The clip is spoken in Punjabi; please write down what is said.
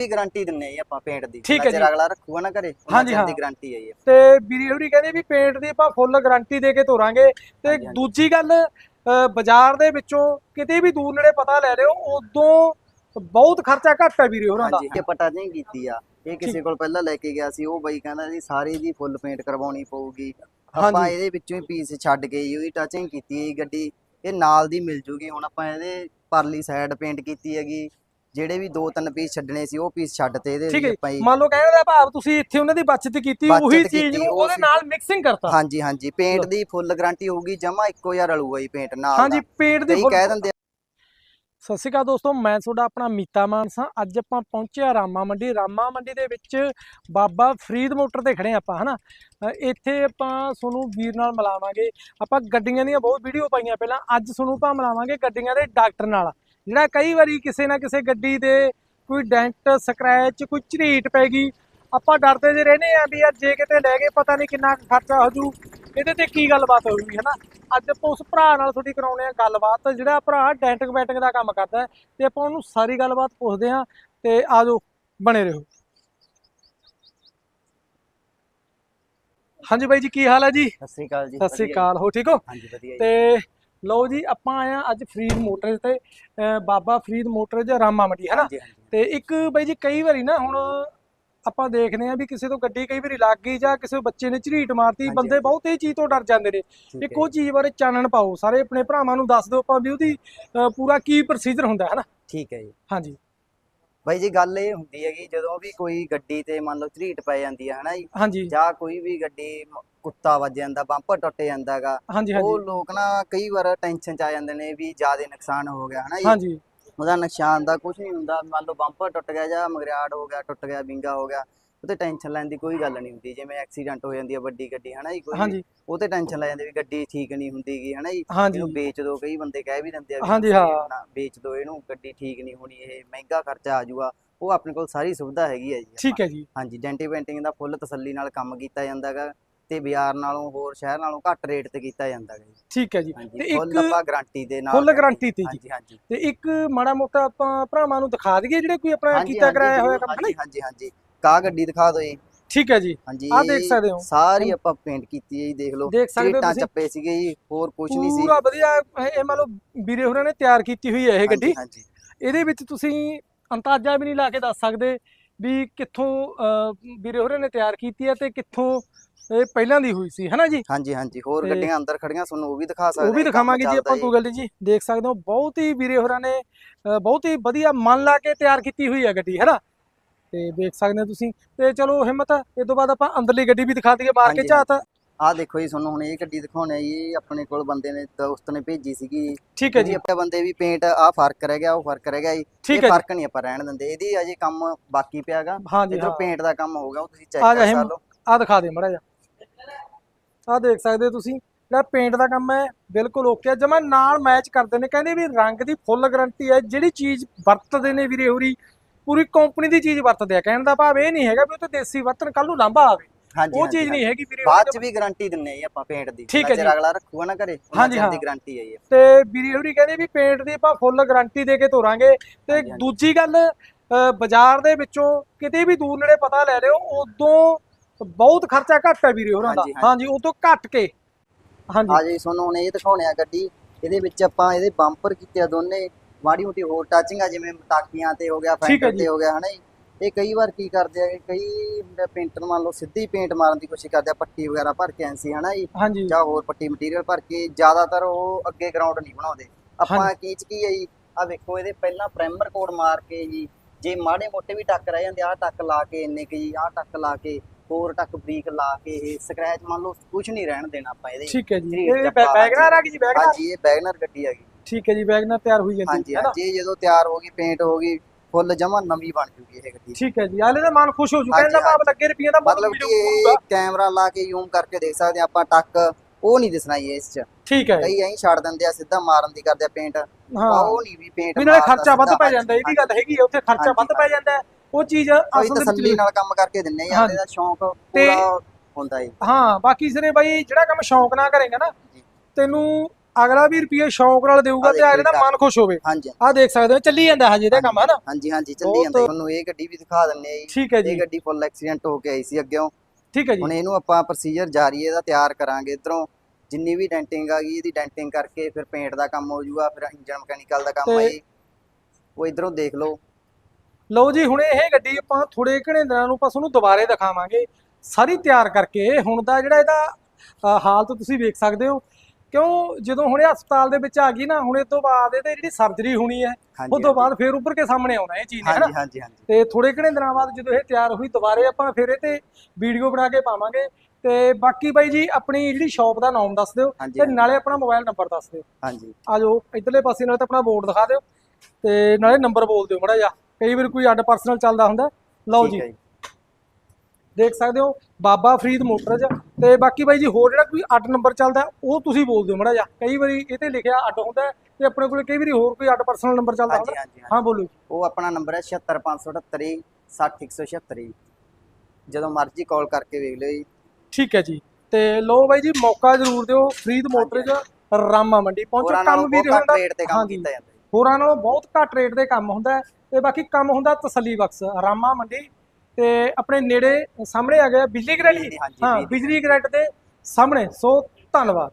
ਦੀ ਗਾਰੰਟੀ ਦਿੰਨੇ ਆ ਆਪਾਂ ਪੇਂਟ ਦੀ। ਠੀਕ ਹੈ ਜੀ। ਅਗਲਾ ਰੱਖੂਗਾ ਨਾ ਘਰੇ ਹਾਂਜੀ, ਹਾਂ। ਦੀ ਗਾਰੰਟੀ ਹੈ ਜੀ। ਤੇ ਵੀਰੇ ਹੋਰੀ ਕਹਿੰਦੇ ਵੀ ਪੇਂਟ ਦੀ ਆਪਾਂ ਫੁੱਲ ਗਾਰੰਟੀ ਦੇ ਕੇ ਤੋਰਾਂਗੇ। ਤੇ। ਦੂਜੀ ਗੱਲ ਬਾਜ਼ਾਰ ਦੇ ਵਿੱਚੋਂ ਕਿਤੇ ਵੀ ਦੂਰ ਨੇੜੇ ਪਤਾ ਲੈ ਲਿਓ ਉਦੋਂ ਬਹੁਤ ਖਰਚਾ ਘੱਟ ਹੈ ਵੀਰੇ ਹੋਰਾਂ ਦਾ। ਹਾਂਜੀ ਪਟਾ ਨਹੀਂ ਕੀਤੀ ਆ। ਇਹ ਕਿਸੇ ਕੋਲ ਪਹਿਲਾਂ ਲੈ ਕੇ ਗਿਆ ਸੀ ਉਹ ਬਾਈ ਕਹਿੰਦਾ ਜੀ ਸਾਰੀ ਦੀ ਫੁੱਲ ਪੇਂਟ ਕਰਵਾਉਣੀ ਪਊਗੀ। ਆਪਾਂ। ਇਹਦੇ ਵਿੱਚੋਂ ਹੀ ਪੀਸ ਛੱਡ ਕੇ ਉਹਦੀ ਟੱਚਿੰਗ ਕੀਤੀ ਹੈ ਗੱਡੀ। ਇਹ ਨਾਲ ਦੀ ਮਿਲ ਜੂਗੀ। ਹੁਣ ਆਪਾਂ ਇਹਦੇ ਪਰਲੀ ਸਾਈਡ ਪੇਂਟ ਕੀਤੀ ਹੈਗੀ। ਜਿਹੜੇ ਵੀ ਦੋ ਤਿੰਨ ਪੀਸ ਛੱਡਣੇ ਸੀ ਉਹ ਪੀਸ ਛੱਡ ਤੇ ਇਹਦੇ ਠੀਕ ਹੈ ਆਪਾਂ ਜੀ ਮੰਨ ਲਓ ਕਹਿੰਦੇ ਦਾ ਭਾਵ ਤੁਸੀਂ ਇੱਥੇ ਉਹਨਾਂ ਦੀ ਬਚਤ ਕੀਤੀ ਬਚਤ ਉਹੀ ਕੀਤੀ, ਚੀਜ਼ ਨੂੰ ਉਹ ਉਹਦੇ। ਨਾਲ ਮਿਕਸਿੰਗ ਕਰਤਾ। ਹਾਂਜੀ ਹਾਂਜੀ। ਪੇਂਟ। ਦੀ ਫੁੱਲ ਗਾਰੰਟੀ ਹੋਊਗੀ ਜਮਾ ਇੱਕੋ ਜਿਹਾ ਰਲੂਗਾ ਜੀ ਪੇਂਟ ਨਾਲ ਹਾਂਜੀ ਪੇਂਟ ਦੀ ਕਈ full- ਕਹਿ ਦਿੰਦੇ ਆ, ਸਤਿ ਸ਼੍ਰੀ ਅਕਾਲ ਦੋਸਤੋ ਮੈਂ ਤੁਹਾਡਾ ਆਪਣਾ ਮੀਤਾ ਮਾਨਸਾ ਅੱਜ ਆਪਾਂ ਪਹੁੰਚੇ ਆ ਰਾਮਾ ਮੰਡੀ। ਰਾਮਾ ਮੰਡੀ ਦੇ ਵਿੱਚ ਬਾਬਾ ਫਰੀਦ ਮੋਟਰ ਤੇ ਖੜੇ ਹਾਂ ਆਪਾਂ ਹਨਾ? ਅ, ਇੱਥੇ ਆਪਾਂ ਤੁਹਾਨੂੰ ਵੀਰ ਨਾਲ ਮਿਲਾਵਾਂਗੇ। ਆਪਾਂ ਗੱਡੀਆਂ ਦੀਆਂ ਬਹੁਤ ਵੀਡੀਓ ਪਾਈਆਂ ਪਹਿਲਾਂ। ਅੱਜ ਤੁਹਾਨੂੰ ਆਪਾਂ ਮਿਲਾਵਾਂਗੇ ਗੱਡੀਆਂ ਦੇ ਡਾਕਟਰ ਨਾਲ। ਜਿਹੜਾ ਕਈ ਵਾਰੀ ਕਿਸੇ ਨਾ ਕਿਸੇ ਗੱਡੀ ਦੇ ਕੋਈ ਡੈਂਟ ਸਕ੍ਰੈਚ ਕੋਈ ਝਰੀਟ ਪੈ ਗਈ ਆਪਾਂ ਡਰਦੇ ਜੇ ਰਹਿੰਦੇ ਆ ਵੀ ਯਾਰ ਜੇ ਕਿਤੇ ਲੈ ਗਏ ਪਤਾ ਨਹੀਂ ਕਿੰਨਾ ਖਰਚਾ ਹੋ ਜੂ ਇਹਦੇ ਤੇ ਕੀ ਗੱਲਬਾਤ ਹੋਊਗੀ ਹਨਾ? ਅੱਜ ਆਪਾਂ ਉਸ ਭਰਾ ਨਾਲ ਤੁਹਾਡੀ ਕਰਾਉਣੇ ਆ ਗੱਲਬਾਤ ਜਿਹੜਾ ਭਰਾ ਡੈਂਟਿੰਗ ਬੈਟਿੰਗ ਦਾ ਕੰਮ ਕਰਦਾ ਤੇ ਆਪਾਂ ਉਹਨੂੰ ਸਾਰੀ ਗੱਲਬਾਤ ਪੁੱਛਦੇ ਹਾਂ ਤੇ ਆਜੋ ਬਣੇ ਰਹੋ। ਹਾਂਜੀ ਬਾਈ ਜੀ ਕੀ ਹਾਲ ਹੈ ਜੀ? ਸਤਿ ਸ੍ਰੀ ਅਕਾਲ ਜੀ ਸਤਿ ਸ੍ਰੀ ਅਕਾਲ ਹੋ ਠੀਕ ਹੋ। ਹਾਂਜੀ ਵਧੀਆ ਜੀ। ਤੇ ਲਓ ਜੀ ਆਪਾਂ ਆਏ ਆ ਅੱਜ ਫਰੀਦ ਮੋਟਰਸ ਤੇ ਬਾਬਾ ਫਰੀਦ ਮੋਟਰਸ ਰਾਮਾ ਮੰਡੀ ਹੈ ਨਾ? ਤੇ ਇੱਕ ਬਾਈ ਜੀ ਕਈ ਵਾਰੀ ਨਾ ਹੁਣ ਆਪਾਂ ਦੇਖਦੇ ਆ ਵੀ ਕਿਸੇ ਤੋਂ ਗੱਡੀ ਕਈ ਵਾਰੀ ਲੱਗ ਗਈ ਜਾਂ ਕਿਸੇ ਬੱਚੇ ਨੇ ਝਰੀਟ ਮਾਰਤੀ ਬੰਦੇ। ਬਹੁਤ ਇਹ ਚੀਜ਼ ਤੋਂ ਡਰ ਜਾਂਦੇ ਨੇ। ਇੱਕ ਉਹ ਚੀਜ਼ ਬਾਰੇ ਚਾਨਣ ਪਾਓ ਸਾਰੇ ਆਪਣੇ ਭਰਾਵਾਂ ਨੂੰ ਦੱਸ ਦਿਓ ਆਪਾਂ ਵੀ ਉਹਦੀ ਪੂਰਾ ਕੀ ਪ੍ਰੋਸੀਜਰ ਹੁੰਦਾ ਹੈ ਨਾ? ਠੀਕ ਹੈ ਜੀ। ਹਾਂਜੀ। ਬਾਈ ਜੀ ਗੱਲ ਇਹ ਹੁੰਦੀ ਹੈਗੀ ਜਦੋਂ ਵੀ ਕੋਈ ਗੱਡੀ ਤੇ ਮੰਨ ਲਓ ਝਰੀਟ ਪੈ ਜਾਂਦੀ ਹੈ ਹਨਾ ਜੀ ਹਾਂਜੀ। ਜਾਂ ਕੋਈ ਵੀ ਗੱਡੀ ਕੁੱਤਾ ਵੱਜ ਜਾਂਦਾ ਬੰਪਰ ਟੁੱਟ ਜਾਂਦਾ ਹੈਗਾ ਹਾਂਜੀ ਉਹ ਲੋਕ ਨਾ ਕਈ ਵਾਰ ਟੈਨਸ਼ਨ ਚ ਆ ਜਾਂਦੇ ਨੇ ਵੀ ਜ਼ਿਆਦਾ ਨੁਕਸਾਨ ਹੋ ਗਿਆ ਹਨਾ ਜੀ। ਹਾਂਜੀ। ਉਹਦਾ ਨੁਕਸਾਨ ਦਾ ਕੁਝ ਨਹੀਂ ਹੁੰਦਾ ਮੰਨ ਲਓ ਬੰਪਰ ਟੁੱਟ ਗਿਆ ਜਾਂ ਮਗਰਿਆੜ ਹੋ ਗਿਆ ਟੁੱਟ ਗਿਆ ਵਿੰਗਾ ਹੋ ਗਿਆ ਉਹ ਤੇ ਟੈਨਸ਼ਨ ਲੈਣ ਦੀ ਕੋਈ ਗੱਲ ਨਹੀਂ ਹੁੰਦੀ ਜਿਵੇਂ ਐਕਸੀਡੈਂਟ ਹੋ ਜਾਂਦੀ ਹੈ ਵੱਡੀ ਗੱਡੀ ਹਨਾ ਜੀ ਕੋਈ ਹਾਂਜੀ। ਉਹ ਤੇ ਟੈਨਸ਼ਨ ਲੈ ਜਾਂਦੇ ਵੀ ਗੱਡੀ ਠੀਕ ਨਹੀਂ ਹੁੰਦੀਗੀ ਹਨਾ ਜੀ ਹਾਂਜੀ। ਇਹਨੂੰ ਵੇਚ ਦਿਓ ਕਈ ਬੰਦੇ ਕਹਿ ਵੀ ਦਿੰਦੇ ਆ ਹਾਂਜੀ, ਹਾਂ। ਵੇਚ ਦਿਓ ਇਹਨੂੰ ਗੱਡੀ ਠੀਕ ਨਹੀਂ ਹੋਣੀ ਇਹ ਮਹਿੰਗਾ ਖਰਚਾ ਆ ਜਾਊਗਾ ਉਹ ਆਪਣੇ ਕੋਲ ਸਾਰੀ ਸੁਵਿਧਾ ਹੈਗੀ ਹੈ ਜੀ ਠੀਕ ਹੈ ਜੀ। ਹਾਂਜੀ ਡੈਂਟੀ ਪੇਂਟਿੰਗ ਦਾ ਫੁੱਲ ਤਸੱਲੀ ਨਾਲ ਕੰਮ ਕੀਤਾ ਜਾਂਦਾ ਹੈਗਾ ਤੇ ਬਾਜ਼ਾਰ ਨਾਲੋਂ ਹੋਰ ਸ਼ਹਿਰ ਨਾਲੋਂ ਘੱਟ ਰੇਟ ਤੇ ਕੀਤਾ ਜਾਂਦਾ ਜੀ। ਠੀਕ ਹੈ ਜੀ। ਹਾਂਜੀ ਤੇ ਫੁੱਲ ਇੱਕ ਆਪਾਂ ਗਾਰੰਟੀ ਦੇ ਨਾਲ ਫੁੱਲ ਗਾਰੰਟੀ ਤੇ ਜੀ। ਹਾਂਜੀ ਹਾਂਜੀ। ਤੇ ਇੱਕ ਮਾੜਾ ਮੋਟਾ ਆਪਾਂ ਭਰਾਵਾਂ ਨੂੰ ਦਿਖਾ ਦਈਏ ਜਿਹੜੇ ਕੋਈ ਆਪਣਾ ਹਾਂਜੀ, ਕੀਤਾ ਹਾਂਜੀ, ਕਰਾਇਆ ਹੋਇਆ ਕੰਮ ਨਹੀਂ ਹਾਂਜੀ ਹਾਂਜੀ। ਕਾ ਗੱਡੀ ਦਿਖਾ ਦਿਓ ਜੀ। ਠੀਕ ਹੈ ਜੀ। ਹਾਂਜੀ। ਆਹ ਦੇਖ ਸਕਦੇ ਹੋ। ਸਾਰੀ ਆਪਾਂ ਪੇਂਟ ਕੀਤੀ ਹੈ ਜੀ ਦੇਖ ਲਓ। ਦੇਖ ਸਕਦੇ ਹੋ ਸੀਟਾਂ ਤੁਸੀਂ। ਚੱਪੇ ਸੀਗੇ ਜੀ ਹੋਰ ਕੁਝ ਨਹੀਂ ਸੀ। ਪੂਰਾ ਵਧੀਆ ਇਹ ਮੰਨ ਲਓ ਵੀਰੇ ਹੋਰਾਂ ਨੇ ਤਿਆਰ ਕੀਤੀ ਹੋਈ ਹੈ ਇਹ ਗੱਡੀ। ਹਾਂਜੀ, ਇਹਦੇ ਵਿੱਚ ਤੁਸੀਂ ਅੰਦਾਜ਼ਾ ਵੀ ਨਹੀਂ ਲਾ ਕੇ ਦੱਸ ਸਕਦੇ ਵੀ ਕਿੱਥੋਂ ਵੀਰੇ ਹੋਰਾਂ ਨੇ ਤਿਆਰ ਕੀਤੀ ਹੈ ਤੇ ਕਿੱਥੋਂ ਇਹ ਪਹਿਲਾਂ ਦੀ ਹੋਈ ਸੀ ਹਨਾ ਜੀ? ਹਾਂਜੀ ਹਾਂਜੀ। ਹੋਰ ਗੱਡੀਆਂ ਅੰਦਰ ਖੜੀਆਂ ਤੁਹਾਨੂੰ ਉਹ ਵੀ ਦਿਖਾ ਸਕਦੇ ਉਹ ਵੀ ਦਿਖਾਵਾਂਗੇ ਜੀ ਆਪਾਂ ਕੋਈ ਗੱਲ ਨਹੀਂ ਜੀ। ਦੇਖ ਸਕਦੇ ਹੋ ਬਹੁਤ ਹੀ ਵੀਰੇ ਹੋਰਾਂ ਨੇ ਬਹੁਤ ਹੀ ਵਧੀਆ ਮਨ ਲਾ ਕੇ ਤਿਆਰ ਕੀਤੀ ਹੋਈ ਹੈ ਗੱਡੀ ਹੈਨਾ? ਤੇ ਦੇਖ ਸਕਦੇ ਹੋ ਤੁਸੀਂ। ਤੇ ਚਲੋ ਹਿੰਮਤ ਇਸ ਤੋਂ ਬਾਅਦ ਆਪਾਂ ਅੰਦਰਲੀ ਗੱਡੀ ਵੀ ਦਿਖਾ ਦਈਏ ਮਾਰ ਕੇ ਝਾਤ। ਆਹ ਦੇਖੋ ਜੀ ਤੁਹਾਨੂੰ ਹੁਣ ਇਹ ਗੱਡੀ ਦਿਖਾਉਣੀ ਹੈ ਜੀ ਇਹ ਆਪਣੇ ਕੋਲ ਬੰਦੇ ਨੇ ਦੋਸਤ ਨੇ ਭੇਜੀ ਸੀਗੀ। ਠੀਕ ਹੈ ਜੀ। ਆਪਣੇ ਬੰਦੇ ਵੀ ਪੇਂਟ ਆਹ ਫ਼ਰਕ ਰਹਿ ਗਿਆ ਉਹ ਫ਼ਰਕ ਰਹਿ ਗਿਆ ਜੀ। ਇਹ ਫ਼ਰਕ ਨਹੀਂ ਆਪਾਂ ਰਹਿਣ ਦਿੰਦੇ। ਇਹਦੀ ਅਜੇ ਕੰਮ ਬਾਕੀ ਪਿਆਗਾ। ਹਾਂ। ਪੇਂਟ ਦਾ ਕੰਮ ਹੋਊਗਾ ਉਹ ਤੁਸੀਂ ਚੈੱਕ ਆ ਕਰ ਲਓ। ਆ ਦਿਖਾ ਦੇ ਮੜਾ ਜਾ ਆ ਦੇਖ ਸਕਦੇ ਹੋ ਤੁਸੀਂ ਜਿਹੜਾ ਪੇਂਟ ਦਾ ਕੰਮ ਹੈ ਬਿਲਕੁਲ ਓਕੇ ਜਮਾ ਨਾਲ ਮੈਚ ਕਰਦੇ ਨੇ ਕਹਿੰਦੇ ਵੀ ਰੰਗ ਦੀ ਫੁੱਲ ਗਾਰੰਟੀ ਹੈ। ਜਿਹੜੀ ਚੀਜ਼ ਵਰਤਦੇ ਨੇ ਵੀਰੇ ਹੋਰੀ ਪੂਰੀ ਕੰਪਨੀ ਦੀ ਚੀਜ਼ ਵਰਤਦੇ ਆ। ਕਹਿਣ ਦਾ ਭਾਵ ਇਹ ਨਹੀਂ ਹੈਗਾ ਵੀ ਉਹ ਤੇ ਦੇਸੀ ਵਰਤਣ ਕੱਲ ਨੂੰ ਲਾਂਭਾ ਆਵੇ। ਹਾਂਜੀ ਉਹ ਹਾਂਜੀ, ਚੀਜ਼ ਨਹੀਂ ਹਾਂਜੀ। ਹੈਗੀ ਵੀਰੇ। ਬਾਅਦ ਚ ਵੀ ਗਾਰੰਟੀ ਦਿੰਨੇ ਆ ਆਪਾਂ ਪੇਂਟ ਦੀ। ਠੀਕ ਹੈ ਜੀ। ਅਗਲਾ ਰੱਖੂਗਾ ਨਾ ਘਰੇ ਹਾਂਜੀ, ਹਾਂਜੀ ਹਾਂ। ਦੀ ਗਾਰੰਟੀ ਹੈ ਤੇ ਵੀਰੇ ਹੋਰੀ ਕਹਿੰਦੇ ਵੀ ਪੇਂਟ ਦੀ ਆਪਾਂ ਫੁੱਲ ਗਾਰੰਟੀ ਦੇ ਕੇ ਤੋਰਾਂਗੇ। ਤੇ ਹਾਂਜੀ, ਹਾਂਜੀ। ਦੂਜੀ ਗੱਲ ਬਾਜ਼ਾਰ ਦੇ ਵਿੱਚੋਂ ਕਿਤੇ ਵੀ ਦੂਰ ਨੇੜੇ ਪਤਾ ਲੈ ਲਿਓ ਉਦੋਂ ਬਹੁਤ ਖਰਚਾ ਘੱਟ ਹੈ ਵੀਰੇ ਹੋਰਾਂ ਦਾ। ਹਾਂਜੀ, ਹਾਂਜੀ। ਹਾਂਜੀ ਉਦੋਂ ਘੱਟ ਕੇ। ਹਾਂਜੀ। ਆ ਜੀ ਤੁਹਾਨੂੰ ਹੁਣ ਇਹ ਦਿਖਾਉਣੇ ਆ ਗੱਡੀ। ਇਹਦੇ ਵਿੱਚ ਆਪਾਂ ਇਹਦੇ ਬੰਪਰ ਕੀਤੇ ਆ ਦੋਨੇ। ਮਾੜੀ ਮੋਟੀ ਹੋਰ ਟੱਚਿੰਗ ਆ ਜਿਵੇਂ ਟਾਕੀਆਂ ਤੇ ਹੋ ਗਿਆ ਠੀਕ ਹੈ ਜੀ। ਤੇ ਹੋ ਗਿਆ ਹਨਾ ਜੀ। ਇਹ ਕਈ ਵਾਰ ਕੀ ਕਰਦੇ ਆ ਕਿ ਕਈ ਪੇਂਟਰ ਮੰਨ ਲਓ ਸਿੱਧੀ ਪੇਂਟ ਮਾਰਨ ਦੀ ਕੋਸ਼ਿਸ਼ ਕਰਦੇ ਆ ਪੱਟੀ ਵਗੈਰਾ ਭਰ ਕੇ ਐਂਸੀ ਹਨਾ ਜੀ। ਹਾਂਜੀ। ਜਾਂ ਹੋਰ ਪੱਟੀ ਮਟੀਰੀਅਲ ਭਰ ਕੇ ਜ਼ਿਆਦਾਤਰ ਉਹ ਅੱਗੇ ਗਰਾਊਂਡ ਨਹੀਂ ਬਣਾਉਂਦੇ। ਆਪਾਂ ਕੀ ਚ ਕੀ ਹੈ ਜੀ ਆ ਵੇਖੋ ਇਹਦੇ ਪਹਿਲਾਂ ਪ੍ਰਾਈਮਰ ਕੋਡ ਮਾਰ ਕੇ ਜੀ ਜੇ ਮਾੜੇ ਮੋਟੇ ਵੀ ਟੱਕ ਰਹਿ ਜਾਂਦੇ ਆ ਟੱਕ ਲਾ ਕੇ ਇੰਨੇ ਕੁ ਜੀ ਆ ਟੱਕ ਲਾ ਕੇ ਹੋਰ ਟੱਕ ਬਰੀਕ ਲਾ ਕੇ ਇਹ ਸਕ੍ਰੈਚ ਮੰਨ ਲਓ ਕੁਝ ਨਹੀਂ ਰਹਿਣ ਦੇਣਾ ਆਪਾਂ ਇਹਦੇ ਠੀਕ ਹੈ ਜੀ। ਇਹ ਹੈ, ਬੈ- ਵੈਗਨਰ ਆ ਗਈ ਜੀ ਵੈਗਨਰ ਹਾਂਜੀ ਇਹ ਵੈਗਨਰ ਗੱਡੀ ਹੈਗੀ ਠੀਕ ਹੈ ਜੀ ਵੈਗਨਰ ਤਿਆਰ ਹੋਈ ਜਾਂਦੀ ਹਾਂਜੀ ਹੈ ਨਾ? ਹਾਂਜੀ ਇਹ ਜਦੋਂ ਤਿਆਰ ਹੋ ਗਈ ਪੇਂਟ ਹੋ ਗਈ ਫੁੱਲ ਜਮਾ ਨਵੀਂ ਬਣ ਜੂਗੀ ਇਹ ਗੱਡੀ। ਠੀਕ ਹੈ ਜੀ ਆਲੇ ਦਾ ਮਨ ਖੁਸ਼ ਹੋ ਜੂ ਹਾਂਜੀ, ਕਹਿੰਦਾ ਭਾਵ ਲੱਗੇ ਰੁਪਈਆ ਦਾ ਮਤਲਬ ਕਿ ਇਹ ਕੈਮਰਾ ਲਾ ਕੇ ਜ਼ੂਮ ਕਰਕੇ ਦੇਖ ਸਕਦੇ ਹਾਂ ਆਪਾਂ ਟੱਕ ਉਹ ਨਹੀਂ ਦਿਸਣਾ ਜੀ ਇਸ ਚ। ਠੀਕ ਹੈ ਕਈ ਐਂ ਛੱਡ ਦਿੰਦੇ ਆ ਸਿੱਧਾ ਮਾਰਨ ਦੀ ਕਰਦੇ ਆ ਪੇਂਟ ਹਾਂ। ਉਹ ਨਹੀਂ ਵੀ ਪੇਂਟ ਵੀ ਨਾਲੇ ਖਰਚਾ ਵੱਧ ਪੈ ਜਾਂਦਾ ਇਹ ਵੀ ਗੱਲ ਹੈਗੀ ਹੈ ਉੱਥੇ ਖਰਚਾ ਵੱਧ ਪੈ ਜਾਂਦਾ ਹੈ। ਉਹ ਚੀਜ਼ ਅਸਲ ਦੇ ਤਸੱਲੀ ਵਿੱਚ ਨਾਲ ਕੰਮ ਕਰਕੇ ਦਿੰਨੇ ਆ। ਇਹਦਾ ਸ਼ੌਂਕ ਪੂਰਾ ਹੁੰਦਾ ਹੈ ਹਾਂ ਬਾਕੀ ਸਿਰੇ ਬਾਈ ਜਿਹੜਾ ਕੰਮ ਸ਼ੌਂਕ ਨਾਲ ਕਰੇਗਾ ਨਾ ਜੀ। ਤੈਨੂੰ ਅਗਲਾ ਵੀ ਰੁਪਏ ਸ਼ੌਂਕ ਨਾਲ ਦੇਊਗਾ ਤੇ ਅਗਲੇ ਦਾ ਮਨ ਖੁਸ਼ ਹੋਵੇ। ਹਾਂਜੀ ਆ ਦੇਖ ਸਕਦੇ ਹੋ ਚੱਲੀ ਜਾਂਦਾ ਹਜੇ ਇਹਦਾ ਕੰਮ ਹੈ ਨਾ ਹਾਂਜੀ ਹਾਂਜੀ ਚੱਲੀ ਜਾਂਦਾ। ਤੁਹਾਨੂੰ ਇਹ ਗੱਡੀ ਵੀ ਦਿਖਾ ਦਿੰਨੇ ਆ ਜੀ। ਠੀਕ ਹੈ ਜੀ। ਇਹ ਗੱਡੀ ਫੁੱਲ ਐਕਸੀਡੈਂਟ ਹੋ ਕੇ ਆਈ ਸੀ ਅੱਗਿਓਂ। ਠੀਕ ਹੈ ਜੀ। ਹੁਣ ਇਹਨੂੰ ਆਪਾਂ ਪ੍ਰੋਸੀਜਰ ਜਾਰੀ ਇਹਦਾ ਤਿਆਰ ਕਰਾਂਗੇ ਇਧਰੋਂ। ਜਿੰਨੀ ਵੀ ਡੈਂਟਿੰਗ ਆ ਗਈ ਇਹਦੀ ਡੈਂਟਿੰਗ ਕਰਕੇ ਫਿਰ ਪੇਂਟ ਦਾ ਕੰਮ ਹੋ ਜਾਊਗਾ ਫਿਰ ਇੰਜਨ ਮਕੈਨੀਕਲ ਦਾ ਕੰਮ ਆ ਤੇ- ਜੀ। ਉਹ ਇਧਰੋਂ ਦੇਖ ਲਓ। ਲਓ ਜੀ ਹੁਣ ਇਹ ਗੱਡੀ ਆਪਾਂ ਥੋੜੇ ਘਣੇ ਦਿਨਾਂ ਨੂੰ ਆਪਾਂ ਤੁਹਾਨੂੰ ਦੁਬਾਰੇ ਦਿਖਾਵਾਂਗੇ। ਸਾਰੀ ਤਿਆਰ ਕਰਕੇ ਹੁਣ ਦਾ ਜਿਹੜਾ ਇਹਦਾ ਅ, ਹਾਲਤ ਤੁਸੀਂ ਵੇਖ ਸਕਦੇ ਹੋ। ਕਿਉਂ ਜਦੋਂ ਹੁਣ ਹਸਪਤਾਲ ਦੇ ਵਿੱਚ ਆ ਗਈ ਨਾ ਹੁਣ ਤੋਂ ਬਾਅਦ ਇਹਦੇ ਜਿਹੜੀ ਸਰਜਰੀ ਹੋਣੀ ਹੈ ਉਹ ਤੋਂ ਬਾਅਦ ਫੇਰ ਉੱਪਰ ਕੇ ਸਾਹਮਣੇ ਆਉਣਾ ਇਹ ਚੀਜ਼ ਨੇ ਹਾਂਜੀ ਹਾਂਜੀ ਹਾਂਜੀ। ਤੇ ਥੋੜੇ ਘਣੇ ਦਿਨਾਂ ਬਾਅਦ ਜਦੋਂ ਇਹ ਤਿਆਰ ਹੋਈ ਦੁਬਾਰੇ ਆਪਾਂ ਫਿਰ ਇਹ ਤੇ ਵੀਡੀਓ ਬਣਾ ਕੇ ਪਾਵਾਂਗੇ। ਤੇ ਬਾਕੀ ਬਾਈ ਜੀ ਆਪਣੀ ਜਿਹੜੀ ਸ਼ਾਪ ਦਾ ਨਾਮ ਦੱਸ ਦਿਓ ਤੇ ਨਾਲੇ ਆਪਣਾ ਮੋਬਾਈਲ ਨੰਬਰ ਦੱਸ ਦਿਓ। ਹਾਂਜੀ। ਆ ਜਾਓ ਇਧਰਲੇ ਪਾਸੇ ਨਾਲ ਤਾਂ ਆਪਣਾ ਬੋਰਡ ਦਿਖਾ ਦਿਓ ਤੇ ਨਾਲੇ ਨੰਬਰ ਬੋਲ ਦਿਓ ਮੜਾ ਜਾ ਕਈ ਵਾਰ ਕੋਈ ਅੱਡ ਪਰਸਨਲ ਚੱਲਦਾ ਹੁੰਦਾ। ਲਓ ਹੈ ਜੀ। ਦੇਖ ਸਕਦੇ ਹੋ ਬਾਬਾ ਫਰੀਦ ਮੋਟਰਜ ਤੇ ਬਾਕੀ ਬਾਈ ਜੀ ਹੋਰ ਜਿਹੜਾ ਕੋਈ ਅੱਡ ਨੰਬਰ ਚੱਲਦਾ ਉਹ ਤੁਸੀਂ ਬੋਲ ਦਿਓ ਮੜਾ ਜਾ ਕਈ ਵਾਰੀ ਇਹ ਤੇ ਲਿਖਿਆ ਅੱਡ ਹੁੰਦਾ ਹੈ ਤੇ ਆਪਣੇ ਕੋਲ ਕਈ ਵਾਰੀ ਹੋਰ ਕੋਈ ਅੱਡ ਪਰਸਨਲ ਨੰਬਰ ਚੱਲਦਾ ਹੁੰਦਾ। ਹਾਂ ਬੋਲੋ ਉਹ ਆਪਣਾ ਨੰਬਰ ਹੈ 76578 60176 ਜਦੋਂ ਮਰਜ਼ੀ ਕਾਲ ਕਰਕੇ ਵੇਖ ਲਿਓ ਜੀ। ਠੀਕ ਹੈ ਜੀ। ਤੇ ਲਓ ਬਾਈ ਜੀ ਮੌਕਾ ਜ਼ਰੂਰ ਦਿਓ। ਫਰੀਦ ਮੋਟਰਜ ਰਾਮਾ ਮੰਡੀ ਪਹੁੰਚੋ। ਕੰਮ ਵੀ ਹੁੰਦਾ ਰੇਟ ਤੇ ਕੰਮ ਹਾਂਜੀ। ਕੀਤਾ ਜਾਂਦਾ ਜੀ। ਹੋਰਾਂ ਨਾਲੋਂ ਬਹੁਤ ਘੱਟ ਰੇਟ ਦੇ ਕੰਮ ਹੁੰਦਾ ਤੇ ਬਾਕੀ ਕੰਮ ਹੁੰਦਾ ਤਸੱਲੀ ਬਖਸ਼ ਰਾਮਾ ਮੰਡੀ ਤੇ ਆਪਣੇ ਨੇੜੇ ਸਾਹਮਣੇ ਆ ਗਿਆ ਬਿਜਲੀ ਹਾਂਜੀ, ਹਾਂ ਬਿਜਲੀ ਬਿਜਲੀ ਗ੍ਰਿਡ ਦੇ ਸਾਹਮਣੇ। ਸੋ ਧੰਨਵਾਦ।